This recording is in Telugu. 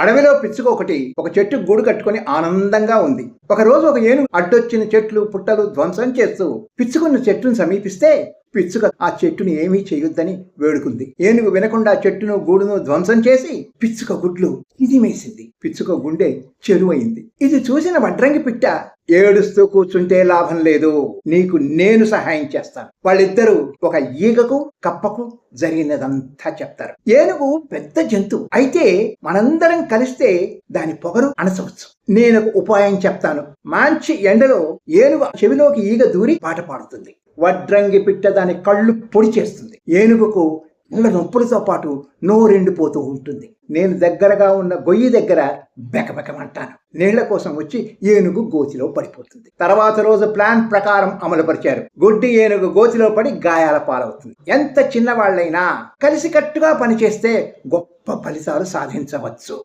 అడవిలో పిచ్చుక ఒకటి ఒక చెట్టు గూడు కట్టుకొని ఆనందంగా ఉంది. ఒక రోజు ఒక ఏనుగు అడ్డొచ్చిన చెట్లు పుట్టలు ధ్వంసం చేస్తూ పిచ్చుకున్న చెట్టును సమీపిస్తే పిచ్చుక ఆ చెట్టుని ఏమీ చేయొద్దని వేడుకుంది. ఏనుగు వినకుండా చెట్టును గూడును ధ్వంసం చేసి పిచ్చుక గుడ్లు ఇది మేసింది పిచ్చుక గుండె చెరువయింది ఇది చూసిన వడ్రంగి పిట్ట ఏడుస్తూ కూర్చుంటే లాభం లేదు. నీకు నేను సహాయం చేస్తాను. వాళ్ళిద్దరూ ఒక ఈగకు కప్పకు జరిగినదంతా చెప్తారు. ఏనుగు పెద్ద జంతువు అయితే మనందరం కలిస్తే దాని పొగరు అణచవచ్చు నేను ఒక ఉపాయం చెప్తాను. మంచి ఎండలో ఏనుగు చెవిలోకి ఈగ దూరి పాట పాడుతుంది. వడ్రంగి పిట్ట దాని కళ్ళు పొడి చేస్తుంది. ఏనుగుకు ఇళ్ళ నొప్పులతో పాటు నోరెండిపోతూ ఉంటుంది. నేను దగ్గరగా ఉన్న గొయ్యి దగ్గర బెకబెకమంటాను. నీళ్ళ కోసం వచ్చి ఏనుగు గోతిలో పడిపోతుంది. తర్వాత రోజు ప్లాన్ ప్రకారం అమలుపరిచారు. గుడ్డి ఏనుగు గోతిలో పడి గాయాల పాలవుతుంది. ఎంత చిన్నవాళ్ళైనా కలిసికట్టుగా పనిచేస్తే గొప్ప ఫలితాలు సాధించవచ్చు.